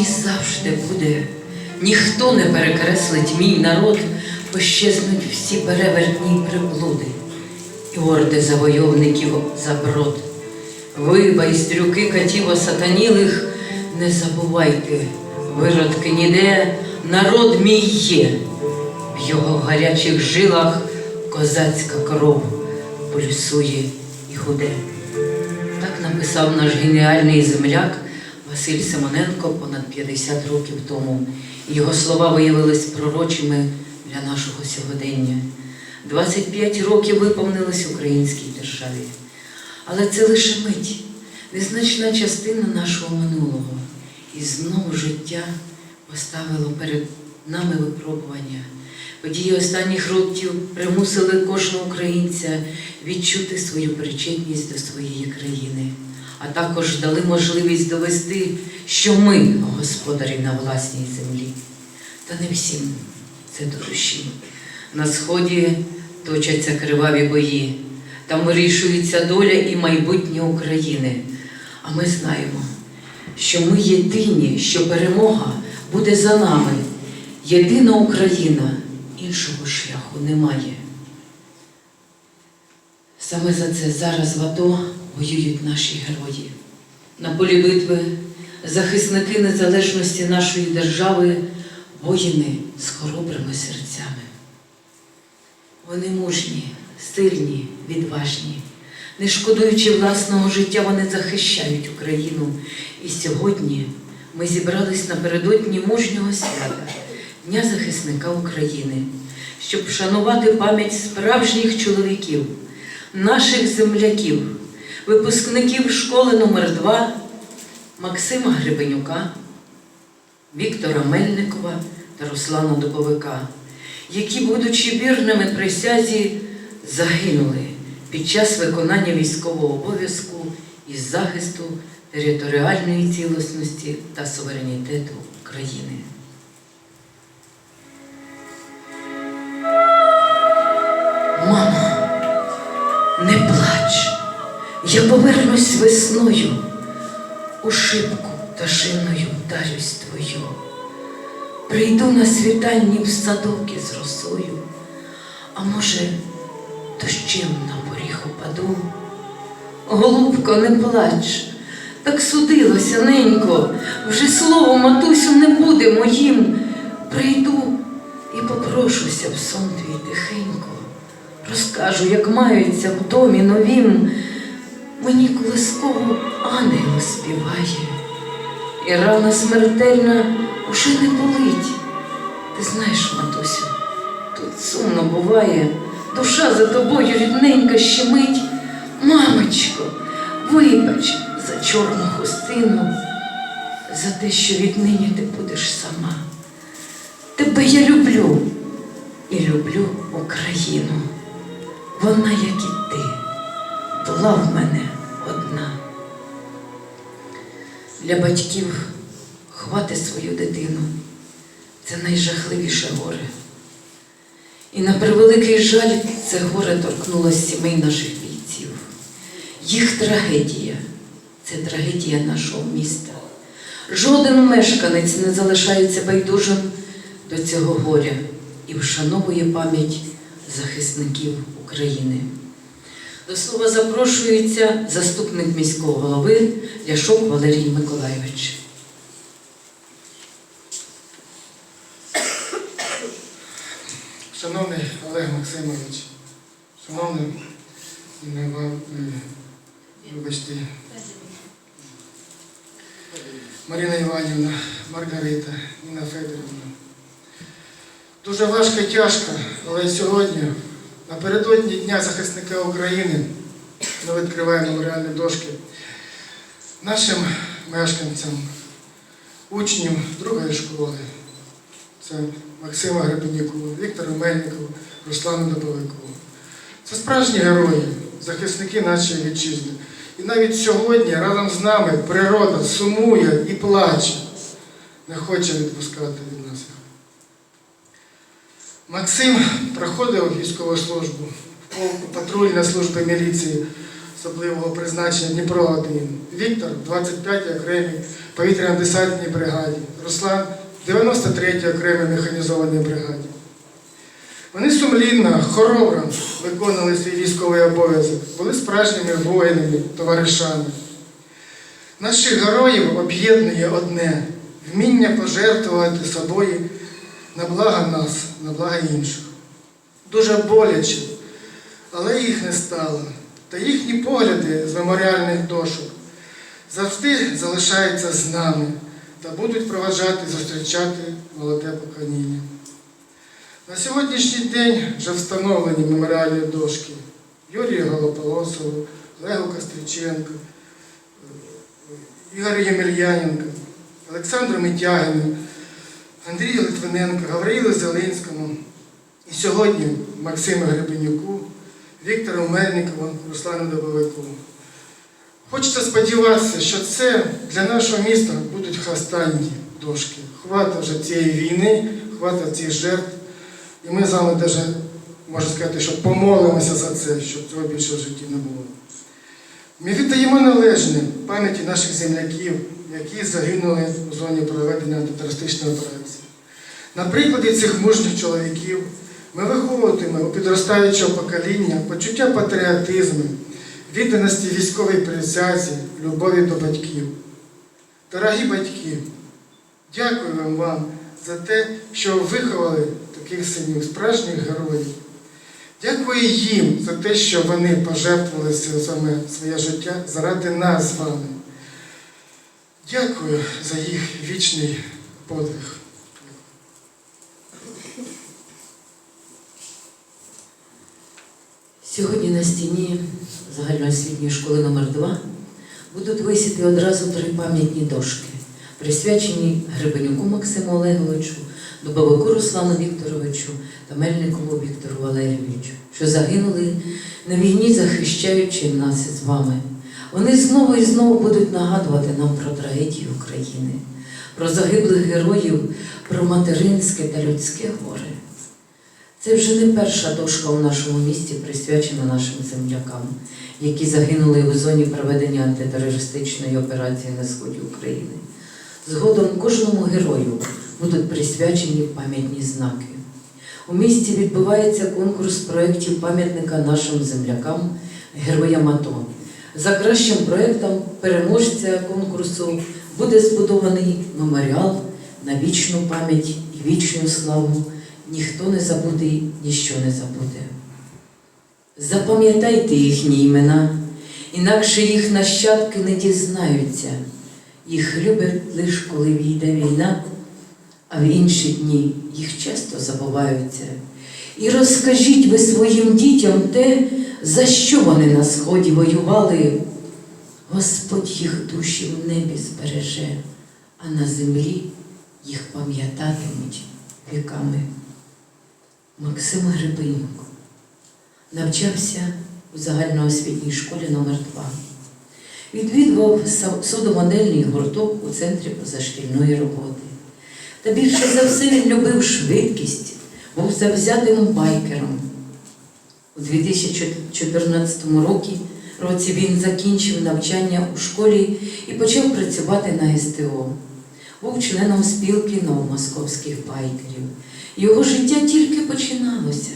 і завжди буде. Ніхто не перекреслить мій народ, пощезнуть всі перевертні приблуди, і орди завойовників заброд. Ви, байстрюки катів осатанілих, не забувайте, виродки ніде, народ мій є. В його гарячих жилах козацька кров пульсує і гуде. Так написав наш геніальний земляк Василь Симоненко понад 50 років тому. Його слова виявились пророчими для нашого сьогодення. 25 років виповнилось українській державі. Але це лише мить, незначна частина нашого минулого. І знову життя поставило перед нами випробування. Події останніх років примусили кожного українця відчути свою причетність до своєї країни, а також дали можливість довести, що ми господарі на власній землі. Та не всім це до душі. На сході точаться криваві бої, там вирішується доля і майбутнє України. А ми знаємо, що ми єдині, що перемога буде за нами. Єдина Україна, іншого шляху немає. Саме за це зараз в АТО воюють наші герої. На полі битви захисники незалежності нашої держави, воїни з хоробрими серцями. Вони мужні, сильні, відважні. Не шкодуючи власного життя, вони захищають Україну. І сьогодні ми зібрались напередодні мужнього свята, Дня захисника України, щоб вшанувати пам'ять справжніх чоловіків, наших земляків, випускників школи номер 2 Максима Гребенюка, Віктора Мельникова та Руслана Дубовика, які, будучи вірними присязі, загинули під час виконання військового обов'язку із захисту територіальної цілісності та суверенітету України. Я повернусь весною, у шибку пташиною вдарюсь твою. Прийду на світанні в садок із росою, а може, дощем на поріг упаду. Голубко, не плач, так судилося, ненько, вже слово матусю не буде моїм. Прийду і попрошуся в сон твій тихенько, розкажу, як маються в домі новім. Мені колисково ангел співає, і рана смертельна уже не болить. Ти знаєш, матусю, тут сумно буває, душа за тобою рідненька щемить. Мамочко, вибач за чорну хустину, за те, що віднині ти будеш сама. Тебе я люблю і люблю Україну. Вона, як і ти, була в мене одна. Для батьків ховати свою дитину це найжахливіше горе. І на превеликий жаль це горе торкнулося сімей наших бійців. Їх трагедія це трагедія нашого міста. Жоден мешканець не залишається байдужим до цього горя і вшановує пам'ять захисників України. До слова запрошується заступник міського голови Ляшок Валерій Миколайович. Шановний Олег Максимович, шановний е, вибачте, Марина Іванівна, Маргарита, Ніна Федорівна. Дуже важко і тяжко, але сьогодні, напередодні Дня захисника України, ми відкриваємо меморіальні дошки нашим мешканцям, учням другої школи. Це Максима Гребенюку, Віктору Мельникову, Руслану Добовикову. Це справжні герої, захисники нашої вітчизни. І навіть сьогодні разом з нами природа сумує і плаче, не хоче відпускати. Максим проходив військову службу в полку патрульної служби міліції особливого призначення Дніпро 1 Віктор 25-й окремій повітряно-десантній бригаді, Руслан 93-й окремій механізованій бригаді. Вони сумлінно, хоробро виконували свій військовий обов'язок, були справжніми воїнами, товаришами. Наших героїв об'єднує одне вміння пожертвувати собою на благо нас, на благо інших. Дуже боляче, але їх не стало. Та їхні погляди з меморіальних дошок завжди залишаються з нами та будуть проважати, зустрічати молоде покоління. На сьогоднішній день вже встановлені меморіальні дошки Юрію Голополосову, Олегу Костриченку, Ігорю Ємельяненко, Олександру Митягину, Андрію Литвиненко, Гавриїлу Зеленському і сьогодні Максиму Гребенюку, Віктору Мельникову, Руслану Добовику. Хочеться сподіватися, що це для нашого міста будуть останні дошки. Хвата вже цієї війни, хвата цих жертв. І ми з вами навіть, можна сказати, що помолимося за це, щоб цього більше в житті не було. Ми віддаємо належне пам'яті наших земляків, які загинули у зоні проведення антитерористичної операції. На прикладі цих мужніх чоловіків ми виховуватимемо у підростаючого покоління почуття патріотизму, відданості військовій присязі, любові до батьків. Дорогі батьки, дякуємо вам за те, що виховали таких синів, справжніх героїв. Дякую їм за те, що вони пожертвували своє життя заради нас з вами. Дякую за їх вічний подвиг. Сьогодні на стіні загальноосвітньої школи номер 2 будуть висіти одразу три пам'ятні дошки, присвячені Гребенюку Максиму Олеговичу, Дубовику Руслану Вікторовичу та Мельникову Віктору Валерійовичу, що загинули на війні, захищаючи нас із вами. Вони знову і знову будуть нагадувати нам про трагедію України, про загиблих героїв, про материнське та людське горе. Це вже не перша дошка у нашому місті, присвячена нашим землякам, які загинули у зоні проведення антитерористичної операції на сході України. Згодом кожному герою будуть присвячені пам'ятні знаки. У місті відбувається конкурс проєктів пам'ятника нашим землякам, героям АТО. За кращим проєктом переможця конкурсу буде збудований меморіал на вічну пам'ять і вічну славу. Ніхто не забуде, ніщо не забуде. Запам'ятайте їхні імена, інакше їх нащадки не дізнаються. Їх люблять лише коли війде війна, а в інші дні їх часто забуваються. І розкажіть ви своїм дітям те, за що вони на сході воювали. Господь їх душі в небі збереже, а на землі їх пам'ятатимуть віками. Максим Гребенюк навчався у загальноосвітній школі номер 2 Відвідував судомодельний гурток у центрі позашкільної роботи. Та більше за все він любив швидкість, був завзятим байкером. У 2014 році, він закінчив навчання у школі і почав працювати на СТО. Був членом спілки новомосковських байкерів. Його життя тільки починалося.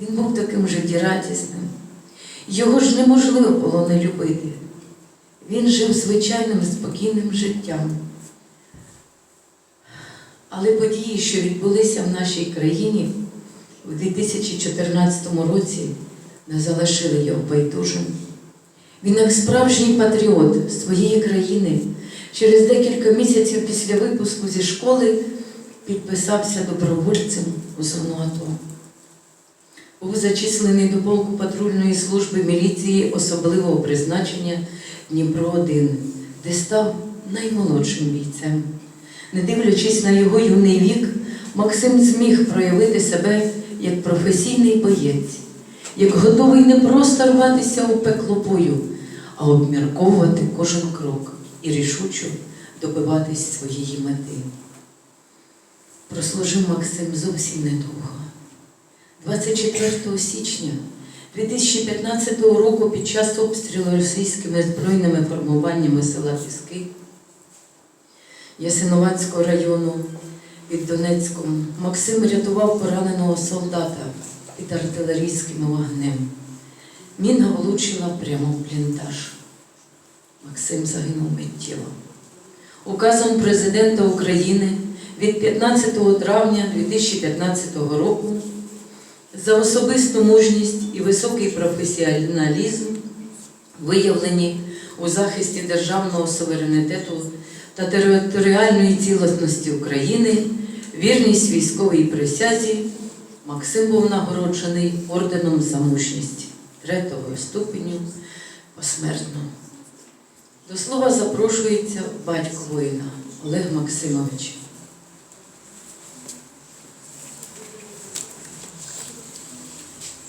Він був таким життєрадісним. Його ж неможливо було не любити. Він жив звичайним спокійним життям. Але події, що відбулися в нашій країні у 2014 році, не залишили його байдужим. Він, як справжній патріот своєї країни, через декілька місяців після випуску зі школи підписався добровольцем у зону АТО. Був зачислений до полку патрульної служби міліції особливого призначення Дніпро 1 де став наймолодшим бійцем. Не дивлячись на його юний вік, Максим зміг проявити себе як професійний боєць, як готовий не просто рватися у пекло бою, а обмірковувати кожен крок і рішучо добиватись своєї мети. Прослужив Максим зовсім недовго. 24 січня 2015 року під час обстрілу російськими збройними формуваннями села Піски Ясиновацького району під Донецьком Максим рятував пораненого солдата під артилерійським вогнем. Міна влучила прямо в бліндаж. Максим загинув миттєво. Указом президента України від 15 травня 2015 року за особисту мужність і високий професіоналізм, виявлені у захисті державного суверенітету та територіальної цілісності України, вірність військовій присязі, Максим був нагороджений орденом за мужність третього ступеню посмертно. До слова запрошується батько воїна Олег Максимович.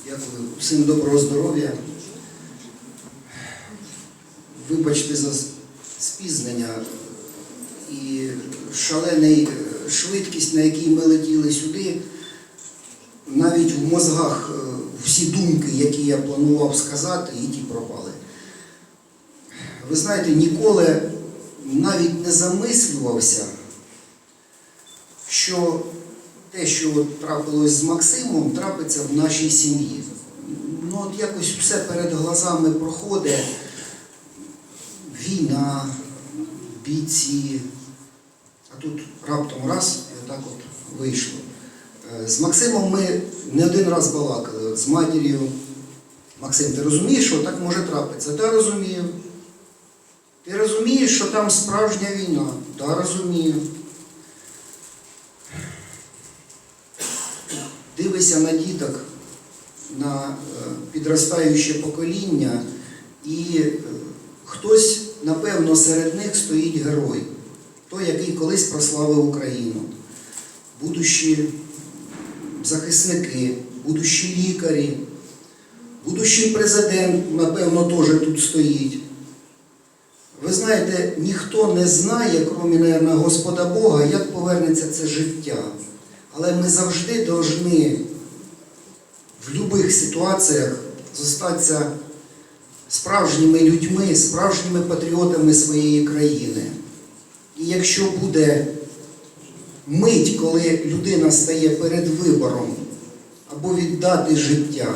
Дякую. Всім доброго здоров'я. Вибачте за спізнення і шалений е, швидкість, на якій ми летіли сюди. Навіть в мозгах е, всі думки, які я планував сказати, і ті пропали. Ви знаєте, ніколи навіть не замислювався, що те, що трапилось з Максимом, трапиться в нашій сім'ї. Ну, от якось все перед глазами проходить. Війна, бійці. Тут раптом раз і так от вийшло. Е, З Максимом ми не один раз балакали, от з матір'ю. Максим, ти розумієш, що так може трапитися? Та розумію. Ти розумієш, що там справжня війна? Та розумію. дивишся на діток, на е, підростаюче покоління, і е, хтось, напевно, серед них стоїть герой, той, який колись прославив Україну, будущі захисники, будущі лікарі, будущий президент, напевно, теж тут стоїть. Ви знаєте, ніхто не знає, крім, мабуть, Господа Бога, як повернеться це життя. Але ми завжди повинні в будь-яких ситуаціях зостатися справжніми людьми, справжніми патріотами своєї країни. І якщо буде мить, коли людина стає перед вибором або віддати життя,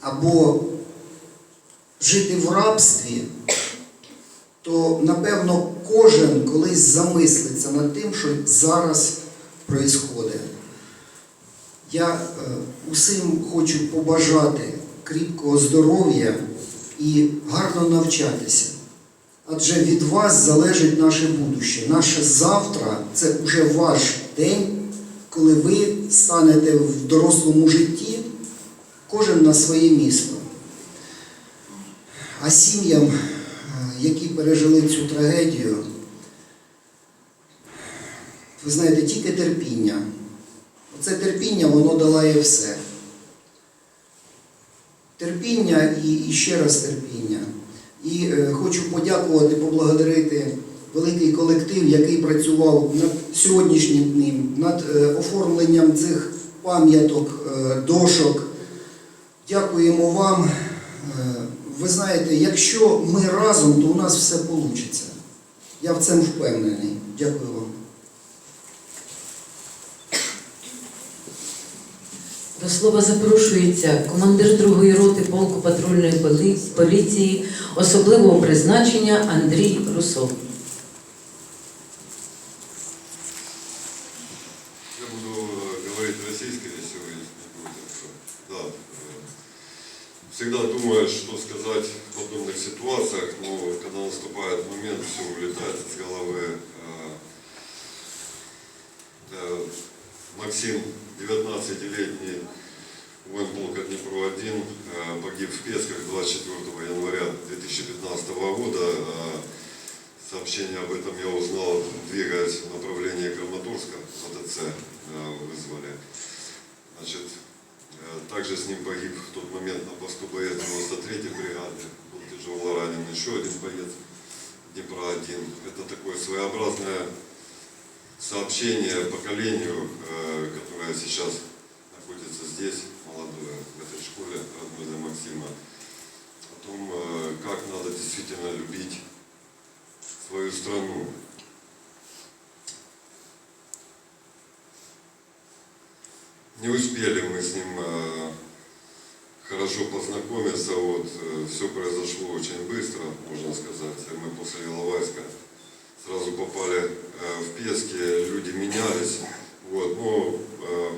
або жити в рабстві, то напевно кожен колись замислиться над тим, що зараз происходить. Я е, усім хочу побажати кріпкого здоров'я і гарно навчатися. Адже від вас залежить наше будуще. Наше завтра це вже ваш день, коли ви станете в дорослому житті, кожен на своє місто. А сім'ям, е, які пережили цю трагедію, ви знаєте, тільки терпіння. Оце терпіння, воно долає все. Терпіння і, і ще раз терпіння. І е, хочу подякувати, поблагодарити великий колектив, який працював над сьогоднішнім днем, над е, оформленням цих пам'яток, е, дошок. Дякуємо вам. Ви знаєте, якщо ми разом, то у нас все вийде. Я в цьому впевнений. Дякую вам. До слова запрошується командир другої роти полку патрульної поли- поліції особливого призначення Андрій Русов. Я буду э, говорить российской, если вы не против. Да. э, Всегда думаешь, что сказать в подобных ситуациях, но когда наступает момент, все улетает из головы. Э, э, Максим, 19-летний воин полка Днепро-1, э, погиб в Песках 24 января 2015 года. Э, Сообщение об этом я узнал, двигаясь в направлении Краматорска, АТЦ э, вызвали. Значит, э, также с ним погиб в тот момент на посту боец 93-й бригады, был тяжело ранен еще один боец Днепра-1. Это такое своеобразное сообщение поколению, которое сейчас находится здесь, молодое, в этой школе, Максима, о том, э, как надо действительно любить свою страну. Не успели мы с ним э, хорошо познакомиться, вот, все произошло очень быстро, можно сказать. Мы после Иловайска сразу попали э, в Пески, люди менялись. Вот, но э,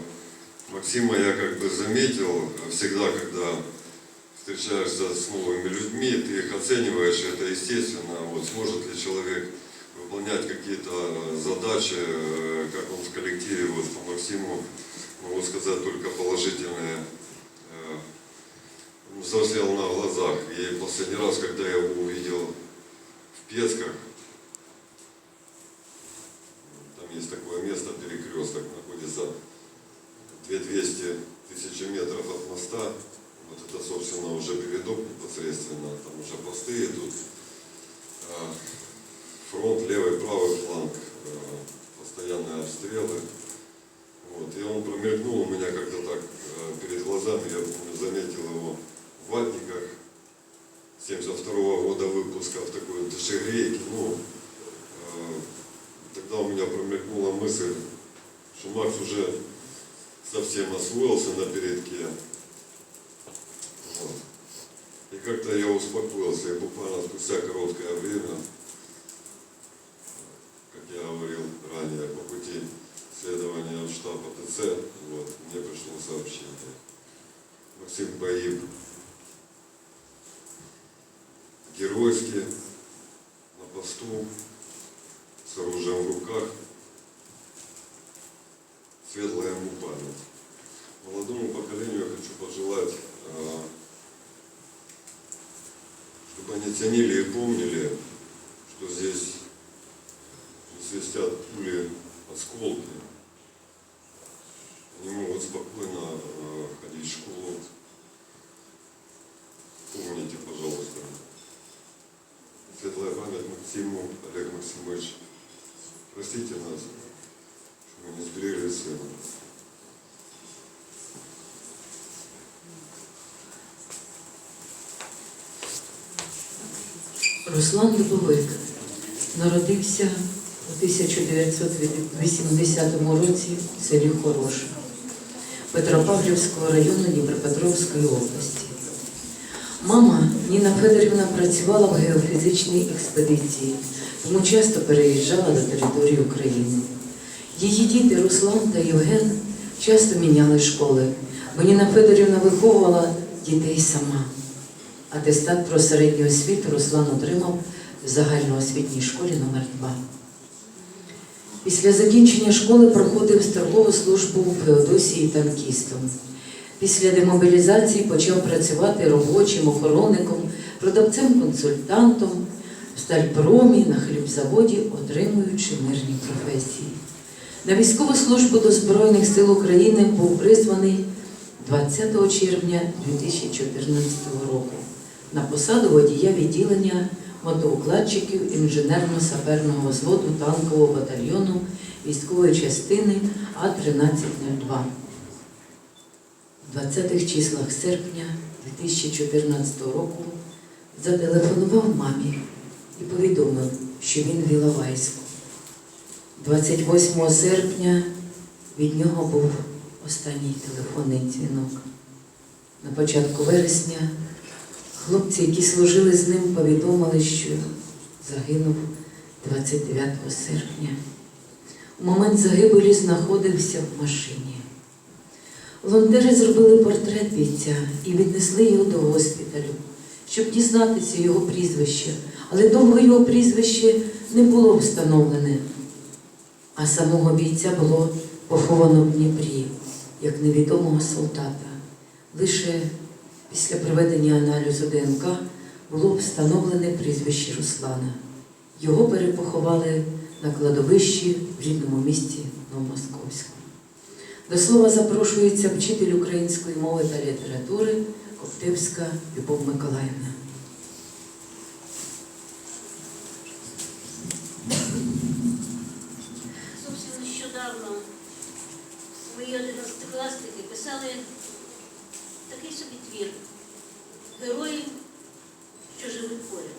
Максима я как бы заметил, всегда, когда встречаешься с новыми людьми, ты их оцениваешь, это естественно, вот, сможет ли человек выполнять какие-то задачи, э, как он в коллективе, вот по Максиму, могу сказать только положительные э, взрослел на глазах. И последний раз, когда я его увидел в Песках, от моста. Вот это, собственно, уже передок непосредственно, там уже посты идут. А, Фронт, левый, правый фланг, э, постоянные обстрелы. Вот, и он промелькнул у меня как-то так э, перед глазами, я заметил его в ватниках 72 года выпуска в такой душегрейке. Ну, э, тогда у меня промелькнула мысль, что Макс уже совсем освоился на передке. Вот. И как-то я успокоился, и буквально спустя короткое время, как я говорил ранее, по пути следования в штаб АТЦ, вот, мне пришло сообщение. Максим погиб геройски на посту, с оружием в руках. Светлая ему память. Молодому поколению я хочу пожелать, ценили и помнили, что здесь Руслан Дубовик народився у 1980 році в селі Хороше Петропавлівського району Дніпропетровської області. Мама Ніна Федорівна працювала в геофізичній експедиції, тому часто переїжджала до території України. Її діти Руслан та Євген часто міняли школи, бо Ніна Федорівна виховувала дітей сама. Атестат про середню освіту Руслан отримав в загальноосвітній школі номер 2 Після закінчення школи проходив строкову службу в Феодосії танкістом. Після демобілізації почав працювати робочим, охоронником, продавцем-консультантом в стальпромі, на хлібзаводі, отримуючи мирні професії. На військову службу до Збройних сил України був призваний 20 червня 2014 року на посаду водія відділення мотоукладчиків інженерно-саперного взводу танкового батальйону військової частини А-1302. В 20-х числах серпня 2014 року зателефонував мамі і повідомив, що він в Іловайську. 28 серпня від нього був останній телефонний дзвінок. На початку вересня хлопці, які служили з ним, повідомили, що загинув 29 серпня. У момент загибелі знаходився в машині. Волонтери зробили портрет бійця і віднесли його до госпіталю, щоб дізнатися його прізвище, але довго його прізвище не було встановлене, а самого бійця було поховано в Дніпрі як невідомого солдата. Лише після проведення аналізу ДНК було встановлене прізвище Руслана. Його перепоховали на кладовищі в рідному місті Новомосковську. До слова запрошується вчитель української мови та літератури Коптевська Любов Миколаївна. Зовсім нещодавно свої одинадцятикласники писали такий собі твір. Героїв, що живуть поряд.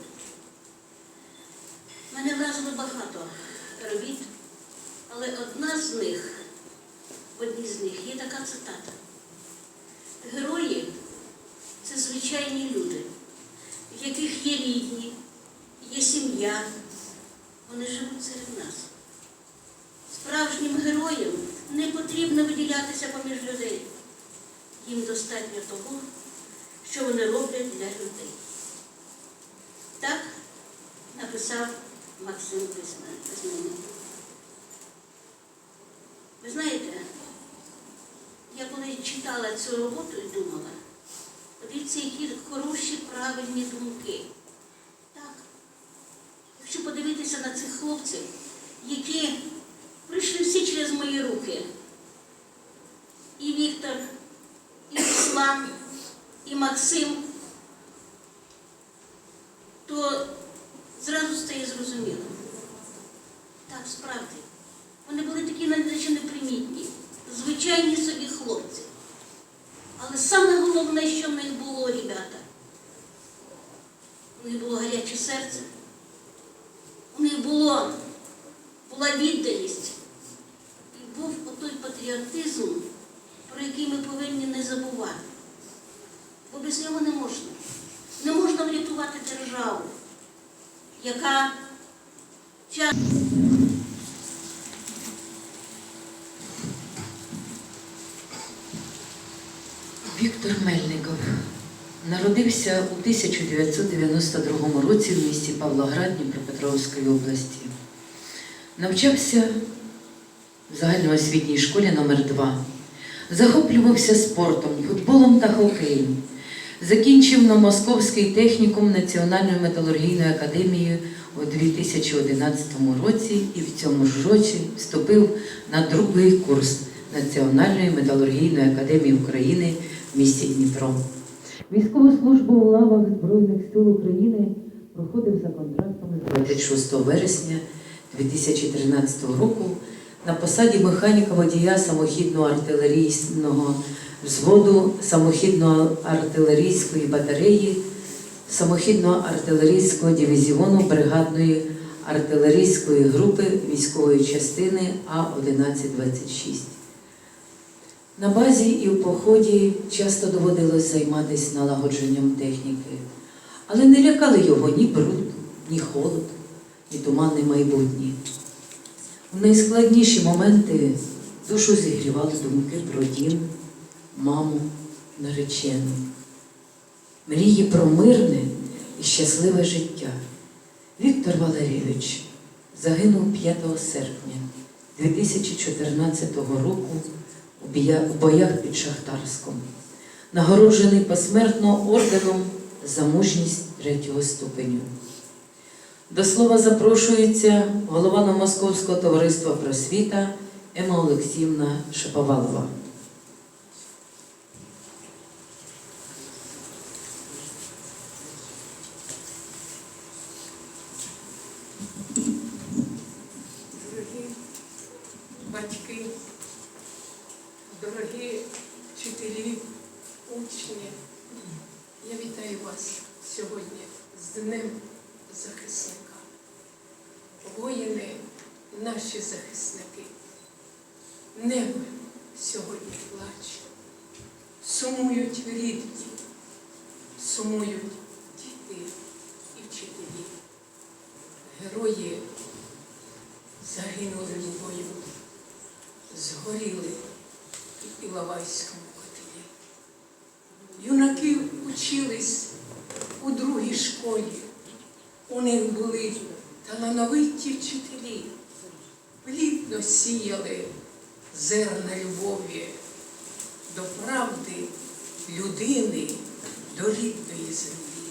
Мене вразило багато робіт, але одна з них, в одній з них є така цитата. Герої це звичайні люди, в яких є рідні, є сім'я. Вони живуть серед нас. Справжнім героям не потрібно виділятися поміж людей. Їм достатньо того, що вони роблять для людей. Так написав Максим Письмен- Письменник. Ви знаєте, я коли читала цю роботу і думала, подивіться, які хороші, правильні думки. Так. Подивитися на цих хлопців, які прийшли всі через мої руки. І Віктор, і Руслан, і Максим, то зразу стає зрозуміло. Так, справді. Вони були такі наче непримітні, звичайні собі хлопці. Але саме головне, що в них було, ребята, у них було гаряче серце, у них було, була відданість. І був отой патріотизм, про який ми повинні не забувати. Бо без нього не можна. Не можна врятувати державу, яка час. Віктор Мельников народився у 1992 році в місті Павлоград Дніпропетровської області. Навчався в загальноосвітній школі номер 2 Захоплювався спортом, футболом та хокеєм. Закінчив на Московський технікум Національної металургійної академії у 2011 році і в цьому ж році вступив на другий курс Національної металургійної академії України в місті Дніпро. Військову службу у лавах Збройних сил України проходив за контрактом 26 вересня 2013 року на посаді механіка водія самохідного артилерійського взводу самохідно-артилерійської батареї, самохідно-артилерійського дивізіону бригадної артилерійської групи військової частини А-1126. На базі і в поході часто доводилось займатися налагодженням техніки, але не лякали його ні бруд, ні холод, ні туманне майбутнє. У найскладніші моменти душу зігрівали думки про дім, маму, наречену, мрії про мирне і щасливе життя. Віктор Валерійович загинув 5 серпня 2014 року у боях під Шахтарськом, нагороджений посмертно орденом за мужність третього ступеню. До слова запрошується голова Новомосковського товариства просвіта Ема Олексіївна Шаповалова. дорогі батьки, дорогі вчителі, учні, я вітаю вас сьогодні з Днем захисника. Воїни, наші захисники, небо сьогодні плаче, сумують рідні, сумують діти і вчителі. Герої загинули в бою, згоріли в Іловайському котлі. Юнаки учились у другій школі. У них були талановиті вчителі, плідно сіяли зерна любові до правди, людини, до рідної землі.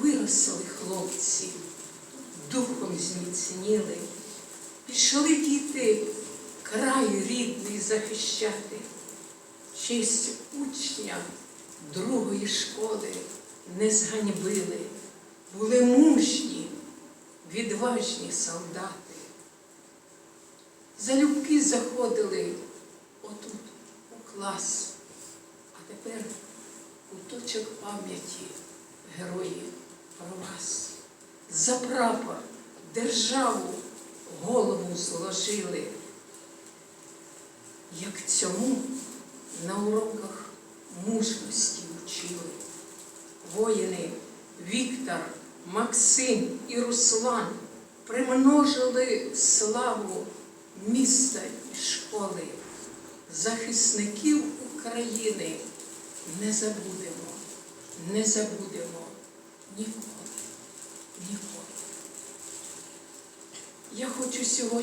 Виросли хлопці, духом зміцніли, пішли діти краю рідний захищати, честь учня другої школи не зганьбили, були мужні, відважні солдати. Залюбки заходили отут у клас, а тепер у стовпчик пам'яті, герої, про вас. За прапор, державу голову зложили. Як цьому на уроках мужності вчили. Воїни Віктор, Максим і Руслан примножили славу міста і школи. Захисників України не забудемо, не забудемо ніколи, ніколи. Я хочу сьогодні.